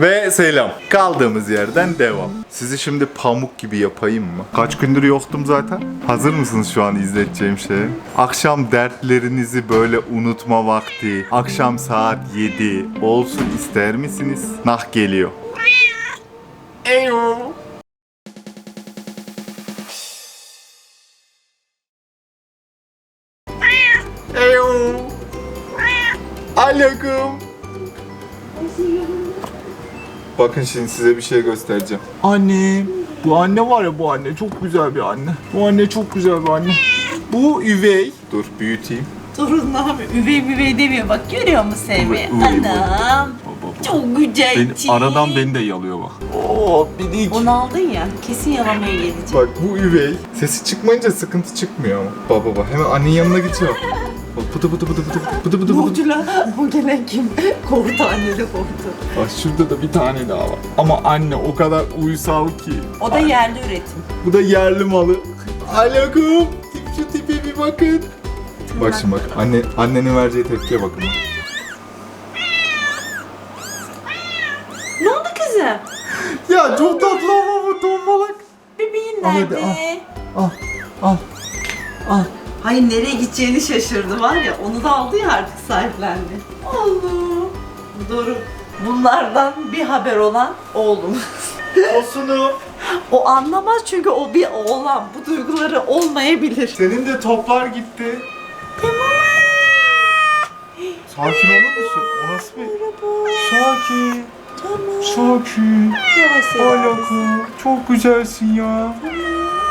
Ve selam. Kaldığımız yerden devam. Sizi şimdi pamuk gibi yapayım mı? Kaç gündür yoktum zaten. Hazır mısınız şu an izleteceğim şeye? Akşam dertlerinizi böyle unutma vakti. Akşam saat 7 olsun ister misiniz? Nah geliyor. Bakın şimdi size bir şey göstereceğim. Anne. Bu anne var ya bu anne çok güzel bir anne. Bu anne çok güzel bir anne. Bu üvey. Dur büyüteyim. Torun abi üvey müvey demiyor bak görüyor musun Sevmi? Üvey, üvey, Anam çok güzel. Beni, aradan beni de yalıyor bak. Oo bidik. Onu aldın ya kesin yalamaya gelecek. Bak bu üvey. Sesi çıkmayınca sıkıntı çıkmıyor ama. Baba baba hemen annenin yanına gidiyor. Bak pıtı pıtı pıtı pıtı pıtı pıtı pıtı. Burcu'la bu gelen kim? Korktu anne de korktu. Bak şurada da bir tane daha var. Ama anne o kadar uysal ki. O da yerli üretim. Bu da yerli malı. Aleyküm. Tip şu tipe bir bakın. Bak şimdi bak. Anne, annenin vereceği tepkiye bakın. Ne oldu kızım? Ya çok tatlı ama bu tombalak. Bebeğin Al hadi, nerede? Al, al, al. Hayır nereye gideceğini şaşırdı var ya onu da aldı ya artık sahiplendi. Allah. Doğru. Bunlardan bir haber olan oğlum. Olsunu. O anlamaz çünkü o bir oğlan. Bu duyguları olmayabilir. Senin de toplar gitti. Sakin olur musun? O nasıl bir... Sakin. Tamam. Sakin. Yavaş yavaş. Alaka. Çok güzelsin ya.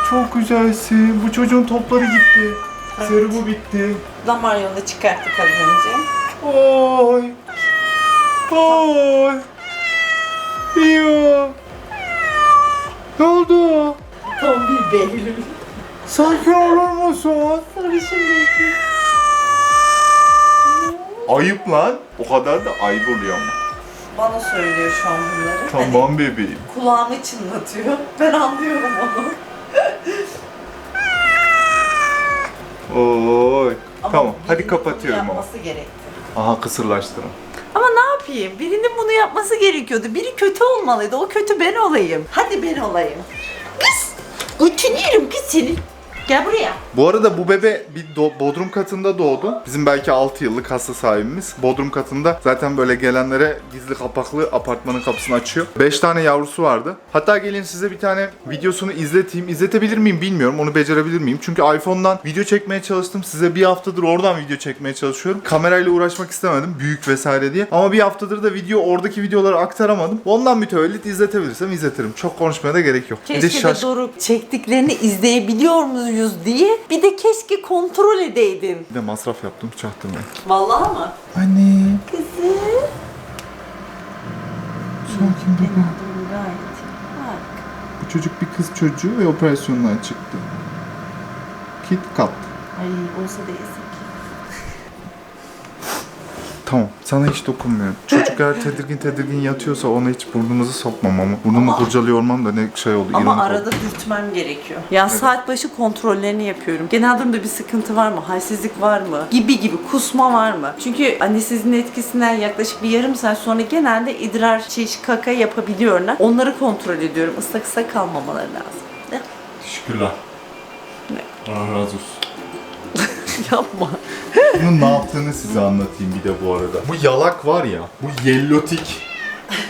Çok güzelsin. Bu çocuğun topları gitti. Serumu bitti. Damar yolunu çıkarttık az önce. Oy. Oy. Ya. Ne oldu? Tam bir Behlül. Sakin olur musun? Sarışın Behlül. Ayıp lan. O kadar da ayıp oluyor ama. Bana söylüyor şu an bunları. Tamam bebeğim. kulağımı çınlatıyor. Ben anlıyorum onu. Oy. Ama tamam hadi birinin bunu kapatıyorum ama. yapması gerekti. Aha kısırlaştırın. Ama ne yapayım? Birinin bunu yapması gerekiyordu. Biri kötü olmalıydı. O kötü ben olayım. Hadi ben olayım. Kız! Götünüyorum kız seni. Gel buraya. Bu arada bu bebe bir do- bodrum katında doğdu. Bizim belki 6 yıllık hasta sahibimiz. Bodrum katında zaten böyle gelenlere gizli kapaklı apartmanın kapısını açıyor. 5 tane yavrusu vardı. Hatta gelin size bir tane videosunu izleteyim. İzletebilir miyim bilmiyorum. Onu becerebilir miyim? Çünkü iPhone'dan video çekmeye çalıştım. Size bir haftadır oradan video çekmeye çalışıyorum. Kamerayla uğraşmak istemedim. Büyük vesaire diye. Ama bir haftadır da video oradaki videoları aktaramadım. Ondan mütevellit izletebilirsem izletirim. Çok konuşmaya da gerek yok. Bir de Keşke şaş- de Doruk çektiklerini izleyebiliyor muyuz diye bir de keşke kontrol edeydin. Bir de masraf yaptım çaktırmayın. Vallahi mı? Anne. Kızım. Sakin bebe. Gayet. Bak. Bu çocuk bir kız çocuğu ve operasyondan çıktı. Kit kat. Ay olsa da yazık. Tamam sana hiç dokunmuyorum. Çocuk eğer tedirgin tedirgin yatıyorsa ona hiç burnunuzu sokmam ama. Burnumu Ama- kurcalıyor olmam da ne şey oldu. Ama ironik oldu. arada dürtmem gerekiyor. Ya saat başı kontrollerini yapıyorum. Genel durumda bir sıkıntı var mı? Halsizlik var mı? Gibi gibi kusma var mı? Çünkü annesizin etkisinden yaklaşık bir yarım saat sonra genelde idrar, şiş, kaka yapabiliyorlar. Onları kontrol ediyorum. Islak ıslak kalmamaları lazım. Ne? Teşekkürler. Ne? Allah razı olsun. Yapma. Bunun ne yaptığını size anlatayım bir de bu arada. Bu yalak var ya, bu yellotik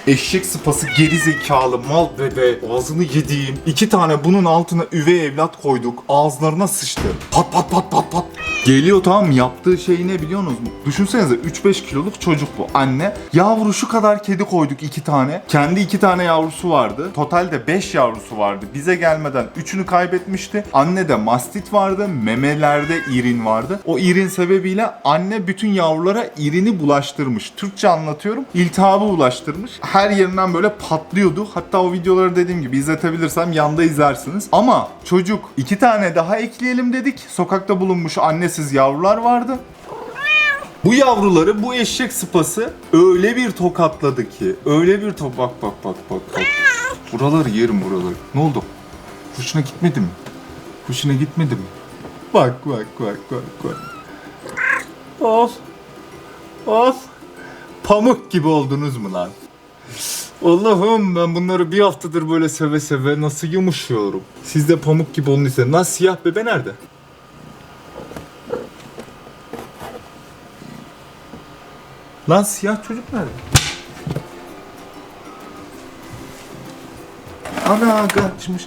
eşek sıpası geri zekalı mal bebe ağzını yediğim iki tane bunun altına üvey evlat koyduk ağızlarına sıçtı pat pat pat pat pat geliyor tamam yaptığı şey ne biliyorsunuz mu düşünsenize 3-5 kiloluk çocuk bu. Anne yavru şu kadar kedi koyduk iki tane. Kendi iki tane yavrusu vardı. Totalde 5 yavrusu vardı. Bize gelmeden 3'ünü kaybetmişti. Anne de mastit vardı memelerde irin vardı. O irin sebebiyle anne bütün yavrulara irini bulaştırmış. Türkçe anlatıyorum iltihabı bulaştırmış. Her yerinden böyle patlıyordu. Hatta o videoları dediğim gibi izletebilirsem yanda izlersiniz. Ama çocuk iki tane daha ekleyelim dedik. Sokakta bulunmuş annesiz yavrular vardı. Bu yavruları bu eşek sıpası öyle bir tokatladı ki. Öyle bir to bak bak bak bak bak. Buraları yerim buraları. Ne oldu? Hoşuna gitmedi mi? Hoşuna gitmedi mi? Bak bak bak bak bak. Of. Of. Pamuk gibi oldunuz mu lan? Allah'ım ben bunları bir haftadır böyle seve seve nasıl yumuşuyorum. Siz de pamuk gibi onun ise. Lan siyah bebe nerede? Lan siyah çocuk nerede? Ana kaçmış.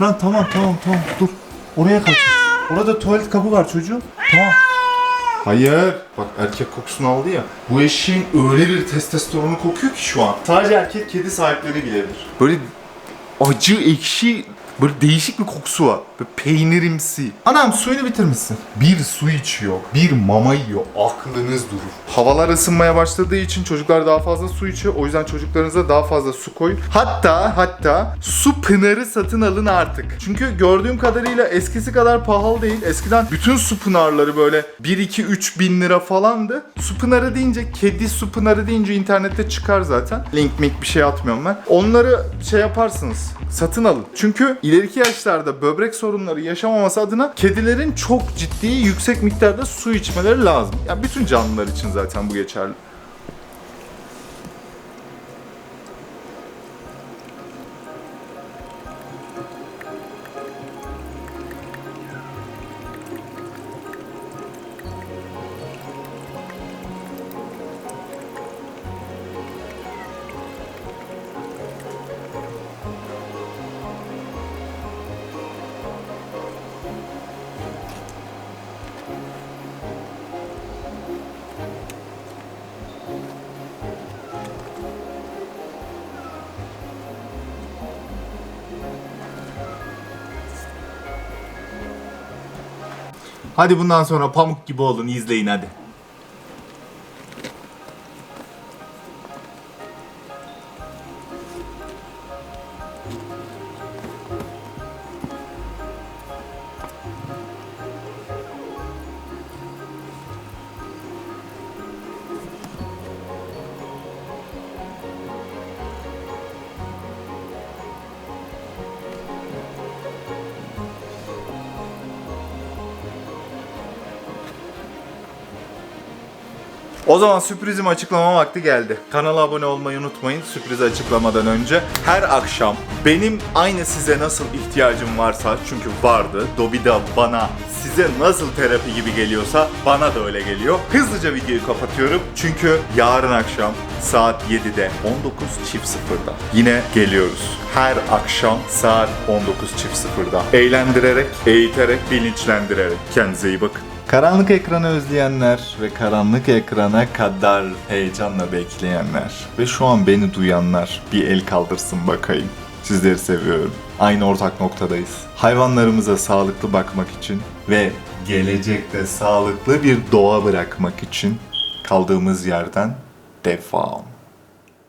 Lan tamam tamam tamam dur. Oraya kaç. Orada tuvalet kapı var çocuğum. Tamam. Hayır. Bak erkek kokusunu aldı ya. Bu eşeğin öyle bir testosteronu kokuyor ki şu an. Sadece erkek kedi sahipleri bilebilir. Böyle acı, ekşi, böyle değişik bir kokusu var. Böyle peynirimsi. Anam suyunu bitirmişsin. Bir su içiyor, bir mama yiyor. Aklınız durur. Havalar ısınmaya başladığı için çocuklar daha fazla su içiyor. O yüzden çocuklarınıza daha fazla su koyun. Hatta hatta su pınarı satın alın artık. Çünkü gördüğüm kadarıyla eskisi kadar pahalı değil. Eskiden bütün su pınarları böyle 1 2 3 bin lira falandı. Su pınarı deyince kedi su pınarı deyince internette çıkar zaten. Link mink bir şey atmıyorum ben. Onları şey yaparsınız. Satın alın. Çünkü ileriki yaşlarda böbrek sorunları yaşamaması adına kedilerin çok ciddi yüksek miktarda su içmeleri lazım. Ya bütün canlılar için zaten bu geçerli. Hadi bundan sonra pamuk gibi olun izleyin hadi. O zaman sürprizimi açıklama vakti geldi. Kanala abone olmayı unutmayın sürprizi açıklamadan önce. Her akşam benim aynı size nasıl ihtiyacım varsa çünkü vardı. Dobby da bana size nasıl terapi gibi geliyorsa bana da öyle geliyor. Hızlıca videoyu kapatıyorum. Çünkü yarın akşam saat 7'de 19.00'da yine geliyoruz. Her akşam saat 19.00'da. Eğlendirerek, eğiterek, bilinçlendirerek. Kendinize iyi bakın. Karanlık ekranı özleyenler ve karanlık ekrana kadar heyecanla bekleyenler ve şu an beni duyanlar bir el kaldırsın bakayım. Sizleri seviyorum. Aynı ortak noktadayız. Hayvanlarımıza sağlıklı bakmak için ve gelecekte sağlıklı bir doğa bırakmak için kaldığımız yerden devam.